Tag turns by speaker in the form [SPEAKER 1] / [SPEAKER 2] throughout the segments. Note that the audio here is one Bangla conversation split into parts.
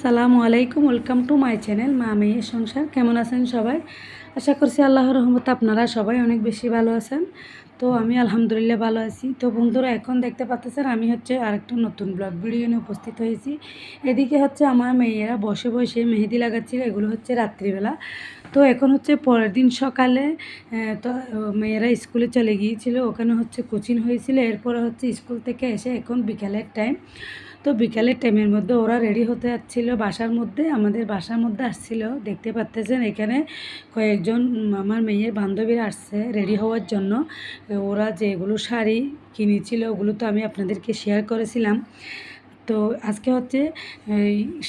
[SPEAKER 1] আসসালামু আলাইকুম ওয়েলকাম টু মাই চ্যানেল মা মেয়ের সংসার। কেমন আছেন সবাই? আশা করছি আল্লাহর রহমতে আপনারা সবাই অনেক বেশি ভালো আছেন। তো আমি আলহামদুলিল্লাহ ভালো আছি। তো বন্ধুরা, এখন দেখতে পাচ্ছেন আমি হচ্ছে আরেকটা নতুন ব্লগ ভিডিও নিয়ে উপস্থিত হয়েছি। এদিকে হচ্ছে আমার মেয়েরা বসে বসে মেহেদি লাগাচ্ছিল, এগুলো হচ্ছে রাত্রিবেলা। তো এখন হচ্ছে পরের দিন সকালে তো, মেয়েরা স্কুলে চলে গিয়েছিল, ওখানে হচ্ছে কোচিং হয়েছিল। এরপরে হচ্ছে স্কুল থেকে এসে এখন বিকালের টাইম তো বিকালের টাইমের মধ্যে ওরা রেডি হতে যাচ্ছিল। বাসার মধ্যে, আমাদের বাসার মধ্যে আসছিল। দেখতে পাচ্তেছেন এখানে কয়েকজন আমার মেয়ের বান্ধবীরা আসছে রেডি হওয়ার জন্য। ওরা যেগুলো শাড়ি কিনেছিল, ওগুলো তো আমি আপনাদেরকে শেয়ার করেছিলাম। তো আজকে হচ্ছে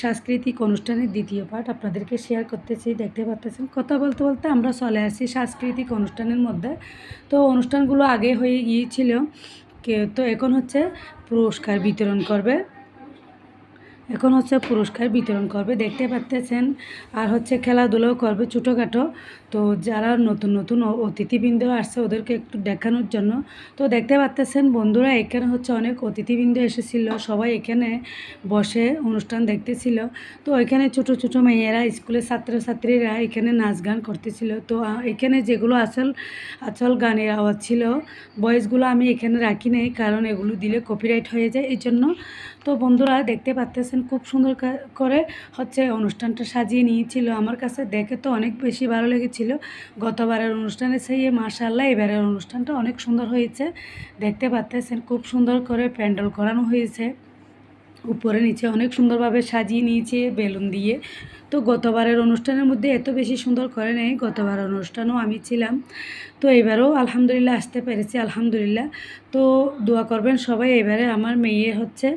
[SPEAKER 1] সাংস্কৃতিক অনুষ্ঠানের দ্বিতীয় পার্ট আপনাদেরকে শেয়ার করতেছি। দেখতে পাচ্তেছেন, কথা বলতে বলতে আমরা চলে আসছি সাংস্কৃতিক অনুষ্ঠানের মধ্যে। তো অনুষ্ঠানগুলো আগে হয়ে গিয়েছিল। তো এখন হচ্ছে পুরস্কার বিতরণ করবে। এখন হচ্ছে পুরস্কার বিতরণ করবে, দেখতে পাচ্তেছেন। আর হচ্ছে খেলাধুলাও করবে ছোটোখাটো। তো যারা নতুন নতুন অতিথিবৃন্দ আসছে, ওদেরকে একটু দেখানোর জন্য। তো দেখতে পাচ্তেছেন বন্ধুরা, এখানে হচ্ছে অনেক অতিথিবৃন্দ এসেছিল। সবাই এখানে বসে অনুষ্ঠান দেখতেছিল। তো এখানে ছোট ছোট মেয়েরা, স্কুলের ছাত্রছাত্রীরা এখানে নাচ গান করতেছিল। তো এখানে যেগুলো আসল আসল গানের আওয়াজ ছিল, ভয়েসগুলো আমি এখানে রাখি নাই, কারণ এগুলো দিলে কপিরাইট হয়ে যায়। এই জন্য তো বন্ধুরা, দেখতে পাচ্তেছেন খুব সুন্দর করে হচ্ছে অনুষ্ঠানটা সাজিয়ে নিয়েছিল। আমার কাছে দেখে তো অনেক বেশি ভালো লেগেছিল। গতবারের অনুষ্ঠানে সেই মার্শাল্লাহ এবারের অনুষ্ঠানটা অনেক সুন্দর হয়েছে। দেখতে পাচ্তেছেন খুব সুন্দর করে প্যান্ডেল করানো হয়েছে। উপরে নিচে অনেক সুন্দরভাবে সাজিয়ে নিয়েছে বেলুন দিয়ে। তো গতবারের অনুষ্ঠানের মধ্যে এত বেশি সুন্দর করে নেই, গতবারের অনুষ্ঠানও আমি ছিলাম। তো এবারেও আলহামদুলিল্লাহ আসতে পেরেছি, আলহামদুলিল্লাহ। তো দোয়া করবেন সবাই, এবারে আমার মেয়ে হচ্ছে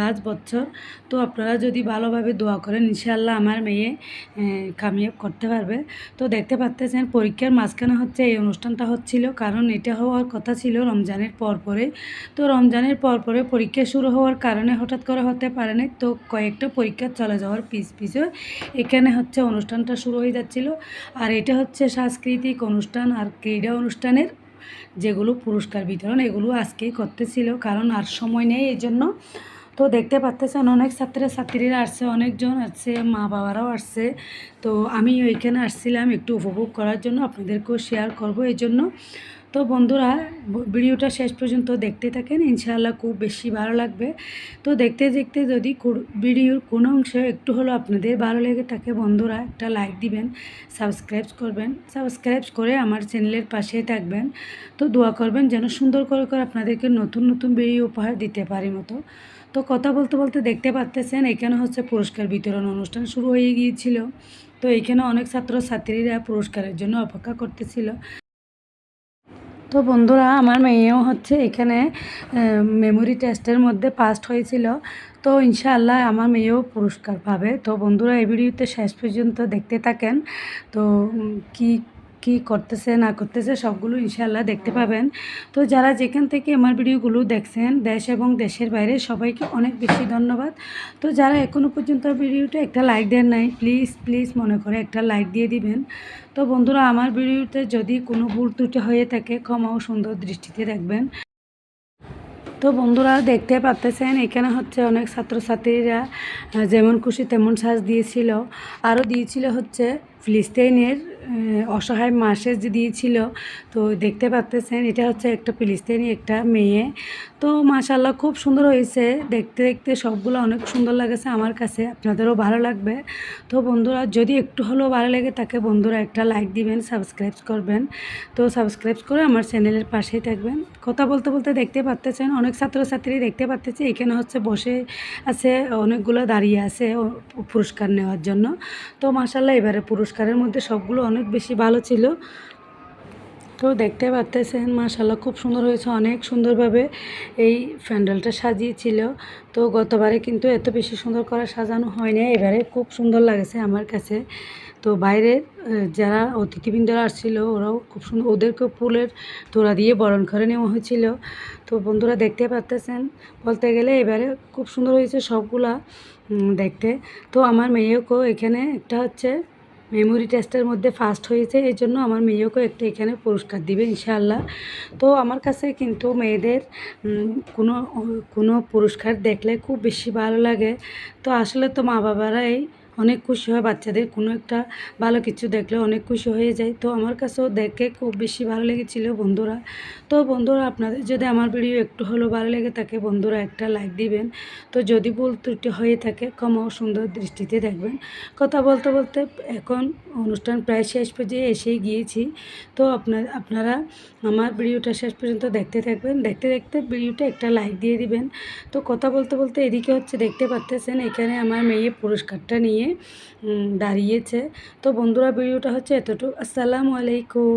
[SPEAKER 1] লাস্ট বছর। তো আপনারা যদি ভালোভাবে দোয়া করেন ইনশাল্লাহ আমার মেয়ে কামিয়াব করতে পারবে। তো দেখতে পাচ্তেছেন, পরীক্ষার মাঝখানে হচ্ছে এই অনুষ্ঠানটা হচ্ছিল, কারণ এটা হওয়ার কথা ছিল রমজানের পর পরে। তো রমজানের পর পরে পরীক্ষা শুরু হওয়ার কারণে হঠাৎ করে হতে পারে না তো কয়েকটা পরীক্ষা চলে যাওয়ার পিস পিছে এখানে হচ্ছে অনুষ্ঠানটা শুরু হয়ে যাচ্ছিল। আর এটা হচ্ছে সাংস্কৃতিক অনুষ্ঠান আর ক্রীড়া অনুষ্ঠানের যেগুলো পুরস্কার বিতরণ, এগুলো আজকেই করতেছিল। কারণ আর সময় নেই এই জন্য। তো দেখতে পাচ্তেছেন অনেক ছাত্রছাত্রীরা আসছে, অনেকজন আসছে, মা বাবারাও আসছে। তো আমি ওইখানে আসছিলাম একটু উপভোগ করার জন্য, আপনাদেরকেও শেয়ার করব এই জন্য। তো বন্ধুরা, ভিডিওটা শেষ পর্যন্ত দেখতে থাকেন, ইনশাআল্লাহ খুব বেশি ভালো লাগবে। তো দেখতে দেখতে যদি ভিডিওর কোনো অংশ একটু হলেও আপনাদের ভালো লেগে থাকে, বন্ধুরা, একটা লাইক দিবেন সাবস্ক্রাইব করবেন সাবস্ক্রাইব করে আমার চ্যানেলের পাশে থাকবেন। তো দোয়া করবেন যেন সুন্দর করে করে আপনাদেরকে নতুন নতুন ভিডিও উপহার দিতে পারি মতো। তো কথা বলতে বলতে দেখতে পাচ্তেছেন এখানে হচ্ছে পুরস্কার বিতরণ অনুষ্ঠান শুরু হয়ে গিয়েছিল। তো এখানে অনেক ছাত্রছাত্রীরা পুরস্কারের জন্য অপেক্ষা করতেছিল। তো বন্ধুরা, আমার মেয়েও হচ্ছে এখানে মেমোরি টেস্টের মধ্যে পাস্ট হয়েছিল। তো ইনশাআল্লাহ আমার মেয়েও পুরস্কার পাবে। তো বন্ধুরা, এই ভিডিওতে শেষ পর্যন্ত দেখতে থাকেন। তো কি কি করতেছে, না করতেছে, সবগুলো ইনশাআল্লাহ দেখতে পাবেন। তো যারা যেখান থেকে আমার ভিডিওগুলো দেখছেন, দেশ এবং দেশের বাইরে, সবাইকে অনেক বেশি ধন্যবাদ। তো যারা এখনও পর্যন্ত ভিডিওটা একটা লাইক দেন নাই প্লিজ প্লিজ মনে করে একটা লাইক দিয়ে দিবেন। তো বন্ধুরা, আমার ভিডিওতে যদি কোনো ভুল ত্রুটি হয়ে থাকে, ক্ষমা ও সুন্দর দৃষ্টিতে দেখবেন। তো বন্ধুরা, দেখতে পাচ্তেছেন এখানে হচ্ছে অনেক ছাত্রছাত্রীরা যেমন খুশি তেমন সাজ দিয়েছিল। আরও দিয়েছিল হচ্ছে ফিলিস্তিনের অসহায় মাসে যে দিয়েছিল, তো দেখতে পাচ্তেছেন এটা হচ্ছে একটা ফিলিস্তিনি একটা মেয়ে। তো মাশাল্লাহ খুব সুন্দর হয়েছে, দেখতে দেখতে সবগুলো অনেক সুন্দর লাগেছে আমার কাছে, আপনাদেরও ভালো লাগবে। তো বন্ধুরা, যদি একটু হলেও ভালো লাগে তাকে বন্ধুরা একটা লাইক দিবেন সাবস্ক্রাইব করবেন। তো সাবস্ক্রাইব করে আমার চ্যানেলের পাশেই থাকবেন। কথা বলতে বলতে দেখতে পাচ্তেছেন অনেক ছাত্রছাত্রী দেখতে পাচ্তেছে এখানে হচ্ছে বসে আছে, অনেকগুলো দাঁড়িয়ে আছে পুরস্কার নেওয়ার জন্য। তো মাসাল্লাহ এবারে পুরস্কারের মধ্যে সবগুলো অনেক বেশি ভালো ছিল। তো দেখতে পারতেছেন মাশাল্লাহ খুব সুন্দর হয়েছে অনেক সুন্দরভাবে এই প্যান্ডেলটা সাজিয়েছিল। তো গতবারে কিন্তু এত বেশি সুন্দর করে সাজানো হয়নি এবারে খুব সুন্দর লাগেছে আমার কাছে। তো বাইরের আহ, যারা অতিথিবৃন্দরা আসছিল ওরাও খুব সুন্দর ওদেরকে ফুলের তোড়া দিয়ে বরণ করে নেওয়া হয়েছিল। তো বন্ধুরা দেখতে পারতেছেন বলতে গেলে এবারে খুব সুন্দর হয়েছে সবগুলা দেখতে। তো আমার মেয়েকেও এখানে একটা হচ্ছে মেমোরি টেস্টের মধ্যে ফার্স্ট হয়েছে, এই জন্য আমার মেয়েকেও একটা এখানে পুরস্কার দিবে ইনশাআল্লাহ। তো আমার কাছে কিন্তু মেয়েদের কোনো কোনো পুরস্কার দেখলে খুব বেশি ভালো লাগে। তো আসলে তো মা বাবারাই অনেক খুশি হয় বাচ্চাদের। কোনো একটা ভালো কিছু দেখলে অনেক খুশি হয়ে যায়। তো আমার কাছেও দেখে খুব বেশি ভালো লেগেছিল বন্ধুরা। তো বন্ধুরা, আপনাদের যদি আমার ভিডিও একটু হলেও ভালো লেগে থাকে, বন্ধুরা একটা লাইক দিবেন। তো যদি ভুল ত্রুটি হয়ে থাকে কম সুন্দর দৃষ্টিতে দেখবেন। কথা বলতে বলতে এখন অনুষ্ঠান প্রায় শেষ পর্যায়ে এসেই গিয়েছি। তো আপনার, আপনারা আমার ভিডিওটা শেষ পর্যন্ত দেখতে থাকবেন। দেখতে দেখতে ভিডিওটা একটা লাইক দিয়ে দিবেন। তো কথা বলতে বলতে এদিকে হচ্ছে দেখতে পাচ্তেছেন এখানে আমার মেয়ে পুরস্কারটা নিয়ে দাঁড়িয়েছে। তো বন্ধুরা ভিডিওটা হচ্ছে এতটুকু। আসসালামু আলাইকুম।